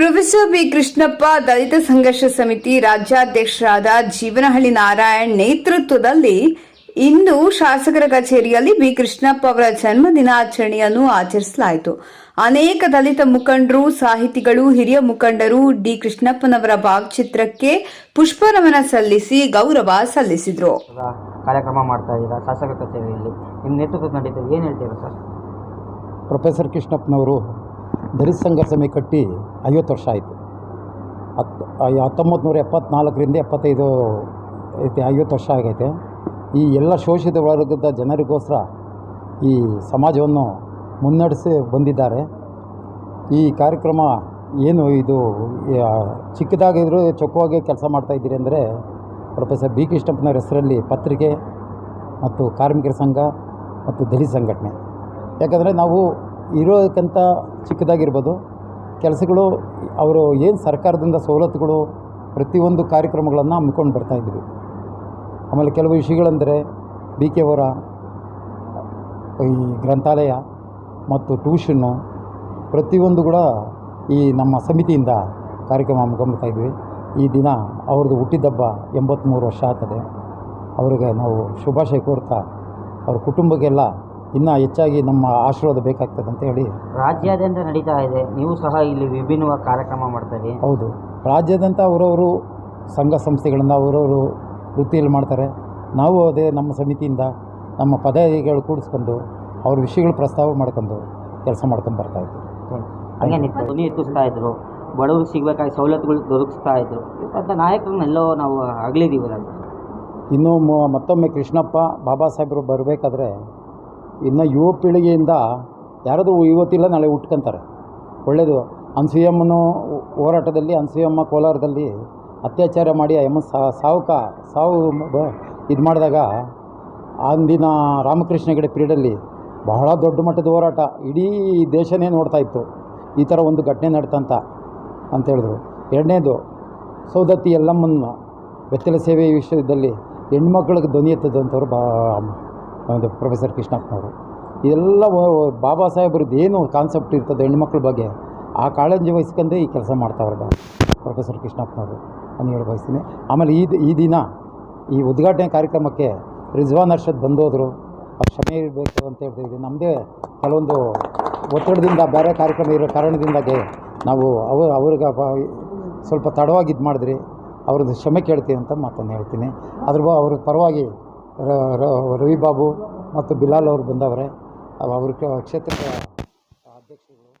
Professor B. Krishnappa ದಲಿತ ಸಂಘರ್ಷ ಸಮಿತಿ ರಾಜ್ಯಾಧ್ಯಕ್ಷರಾದ ಜೀವನಹಳ್ಳಿ ನಾರಾಯಣ್ ನೇತೃತ್ವದಲ್ಲಿ ಇಂದು ಶಾಸಕರ ಕಚೇರಿಯಲ್ಲಿ ಬಿ. ಕೃಷ್ಣಪ್ಪ ಅವರ ಜನ್ಮ ದಿನಾಚರಣೆಯನ್ನು ಆಚರಿಸಲಾಯಿತು. ಅನೇಕ ದಲಿತ ಮುಖಂಡರು ಸಾಹಿತಿಗಳು ಹಿರಿಯ ಮುಖಂಡರು ಡಿ. ಕೃಷ್ಣಪ್ಪನವರ ಭಾವಚಿತ್ರಕ್ಕೆ ಪುಷ್ಪನಮನ ಸಲ್ಲಿಸಿ ಗೌರವ ಸಲ್ಲಿಸಿದರು. ಕಾರ್ಯಕ್ರಮ ಮಾಡ್ತಾ ಇದ್ದೀರಾ? ಶಾಸಕ ಕಚೇರಿಯಲ್ಲಿ. ನಿಮ್ಮ ನೇತೃತ್ವದ ನಡೀತದೆ ಏನು ಹೇಳ್ತೀರಾ ಸರ್? ಪ್ರೊಫೆಸರ್ ಕೃಷ್ಣಪ್ಪನವರು ದಲಿತ ಸಂಘ ಸಮಿತಿ ಕಟ್ಟಿ ಐವತ್ತು ವರ್ಷ ಆಯಿತು. ಹತ್ತು ಹತ್ತೊಂಬತ್ತು ನೂರ ಎಪ್ಪತ್ನಾಲ್ಕರಿಂದ ಎಪ್ಪತ್ತೈದು ಐತೆ, ಐವತ್ತು ವರ್ಷ ಆಗೈತೆ. ಈ ಎಲ್ಲ ಶೋಷಿತ ವರ್ಗದ ಜನರಿಗೋಸ್ಕರ ಈ ಸಮಾಜವನ್ನು ಮುನ್ನಡೆಸಿ ಬಂದಿದ್ದಾರೆ. ಈ ಕಾರ್ಯಕ್ರಮ ಏನು ಇದು ಚಿಕ್ಕದಾಗಿದ್ದರೂ ಚೊಕ್ಕವಾಗಿ ಕೆಲಸ ಮಾಡ್ತಾಯಿದ್ದೀರಿ ಅಂದರೆ ಪ್ರೊಫೆಸರ್ ಬಿ ಕೃಷ್ಣಪ್ಪನವ್ರ ಹೆಸರಲ್ಲಿ ಪತ್ರಿಕೆ ಮತ್ತು ಕಾರ್ಮಿಕರ ಸಂಘ ಮತ್ತು ದಲಿತ ಸಂಘಟನೆ. ಯಾಕಂದರೆ ನಾವು ಇರೋದಕ್ಕಿಂತ ಚಿಕ್ಕದಾಗಿರ್ಬೋದು. ಕೆಲಸಗಳು, ಅವರು ಏನು ಸರ್ಕಾರದಿಂದ ಸವಲತ್ತುಗಳು ಪ್ರತಿಯೊಂದು ಕಾರ್ಯಕ್ರಮಗಳನ್ನು ಹಮ್ಮಿಕೊಂಡು ಬರ್ತಾಯಿದ್ವಿ ಆಮೇಲೆ ಕೆಲವು ವಿಷಯಗಳಂದರೆ ಬಿ ಕೆ ಅವರ ಈ ಗ್ರಂಥಾಲಯ ಮತ್ತು ಟ್ಯೂಷನ್ನು ಪ್ರತಿಯೊಂದು ಕೂಡ ಈ ನಮ್ಮ ಸಮಿತಿಯಿಂದ ಕಾರ್ಯಕ್ರಮ ಹಮ್ಮಿಕೊಂಡ್ಬರ್ತಾ ಇದ್ವಿ. ಈ ದಿನ ಅವ್ರದ್ದು ಹುಟ್ಟಿದಬ್ಬ ಎಂಬತ್ತ್ಮೂರು ವರ್ಷ ಆಗ್ತದೆ. ಅವರಿಗೆ ನಾವು ಶುಭಾಶಯ ಕೋರ್ತಾ ಅವ್ರ ಕುಟುಂಬಕ್ಕೆಲ್ಲ ಇನ್ನೂ ಹೆಚ್ಚಾಗಿ ನಮ್ಮ ಆಶೀರ್ವಾದ ಬೇಕಾಗ್ತದೆ ಅಂತ ಹೇಳಿ ರಾಜ್ಯಾದ್ಯಂತ ನಡೀತಾ ಇದೆ. ನೀವು ಸಹ ಇಲ್ಲಿ ವಿಭಿನ್ನವಾಗಿ ಕಾರ್ಯಕ್ರಮ ಮಾಡ್ತಾ ಇದ್ದೀರಿ. ಹೌದು. ರಾಜ್ಯಾದ್ಯಂತ ಅವರವರು ಸಂಘ ಸಂಸ್ಥೆಗಳನ್ನು ಅವರವರು ವೃತ್ತಿಯಲ್ಲಿ ಮಾಡ್ತಾರೆ. ನಾವು ಅದೇ ನಮ್ಮ ಸಮಿತಿಯಿಂದ ನಮ್ಮ ಪದಾಧಿಕಾರಿಗಳು ಕೂಡಿಸ್ಕೊಂಡು ಅವ್ರ ವಿಷಯಗಳು ಪ್ರಸ್ತಾವ ಮಾಡ್ಕೊಂಡು ಕೆಲಸ ಮಾಡ್ಕೊಂಡು ಬರ್ತಾಯಿದ್ವಿ ಹಂಗೆ ಧ್ವನಿ ಎತ್ತಿಸ್ತಾ ಇದ್ರು. ಬಡವರು ಸಿಗಬೇಕಾಗಿ ಸವಲತ್ತುಗಳು ದೊರಕಿಸ್ತಾ ಇದ್ರು. ಅಂತ ನಾಯಕರನ್ನೆಲ್ಲೋ ನಾವು ಆಗಲಿದ್ದೀವಿ ಇನ್ನೂ ಮತ್ತೊಮ್ಮೆ ಕೃಷ್ಣಪ್ಪ ಬಾಬಾ ಸಾಹೇಬರು ಬರಬೇಕಾದ್ರೆ ಇನ್ನು ಯುವ ಪೀಳಿಗೆಯಿಂದ ಯಾರಾದರೂ ಇವತ್ತಿಲ್ಲ ನಾಳೆ ಹುಟ್ಕೊಂತಾರೆ ಒಳ್ಳೆಯದು ಅನ್ಸೂಯಮ್ಮನ ಹೋರಾಟದಲ್ಲಿ ಅನ್ಸೂಯಮ್ಮ ಕೋಲಾರದಲ್ಲಿ ಅತ್ಯಾಚಾರ ಮಾಡಿ ಆ ಎಮ್ಮ ಸಾವುಕ, ಸಾವು ಇದು ಮಾಡಿದಾಗ ಅಂದಿನ ರಾಮಕೃಷ್ಣ ಹೆಗಡೆ ಪೀರಿಯಡಲ್ಲಿ ಬಹಳ ದೊಡ್ಡ ಮಟ್ಟದ ಹೋರಾಟ. ಇಡೀ ದೇಶನೇ ನೋಡ್ತಾ ಇತ್ತು. ಈ ಥರ ಒಂದು ಘಟನೆ ನಡೆತಂತ ಹೇಳಿದ್ರು. ಎರಡನೇದು, ಸೌದತ್ತಿ ಎಲ್ಲಮ್ಮನ ಬೆತ್ತಲ ಸೇವೆ ವಿಷಯದಲ್ಲಿ ಹೆಣ್ಮಕ್ಳಿಗೆ ಧ್ವನಿ ಎತ್ತದಂಥವ್ರು ಬಾ ಪ್ರೊಫೆಸರ್ ಕೃಷ್ಣಪ್ಪನವರು. ಇದೆಲ್ಲ ಬಾಬಾ ಸಾಹೇಬ್ರದ್ದು ಏನು ಕಾನ್ಸೆಪ್ಟ್ ಇರ್ತದೆ ಹೆಣ್ಮಕ್ಳ ಬಗ್ಗೆ, ಆ ಕಾಳಜಿ ವಹಿಸ್ಕೊಂಡೆ ಈ ಕೆಲಸ ಮಾಡ್ತಾವ್ರೆ ಬಾ ಪ್ರೊಫೆಸರ್ ಕೃಷ್ಣಪ್ಪನವರು ಅಂತ ಹೇಳಿ ಬಯಸ್ತೀನಿ. ಆಮೇಲೆ ಈ ಈ ದಿನ ಈ ಉದ್ಘಾಟನೆ ಕಾರ್ಯಕ್ರಮಕ್ಕೆ ರಿಜ್ವಾನ್ ಅರ್ಷದ್ ಬಂದೋದ್ರು. ಅವ್ರು ಕ್ಷಮೆ ಇರಬೇಕು ಅಂತ ಹೇಳ್ತಾ ಇದ್ದೀನಿ ನಮ್ಮದೇ ಕೆಲವೊಂದು ಒತ್ತಡದಿಂದ ಬೇರೆ ಕಾರ್ಯಕ್ರಮ ಇರೋ ಕಾರಣದಿಂದಾಗಿ ನಾವು ಅವ, ಅವ್ರಿಗೆ ಸ್ವಲ್ಪ ತಡವಾಗಿ ಇದು ಮಾಡಿದ್ರಿ. ಅವ್ರದ್ದು ಕ್ಷಮೆ ಕೇಳ್ತೀನಿ ಅಂತ ಮಾತನ್ನು ಹೇಳ್ತೀನಿ. ಅದ್ರ ಅವ್ರ ಪರವಾಗಿ ರವಿಬಾಬು ಮತ್ತು ಬಿಲಾಲ್ ಅವರು ಬಂದವರೆ. ಅವ್ರ ಕ್ಷೇತ್ರದ ಅಧ್ಯಕ್ಷರುಗಳು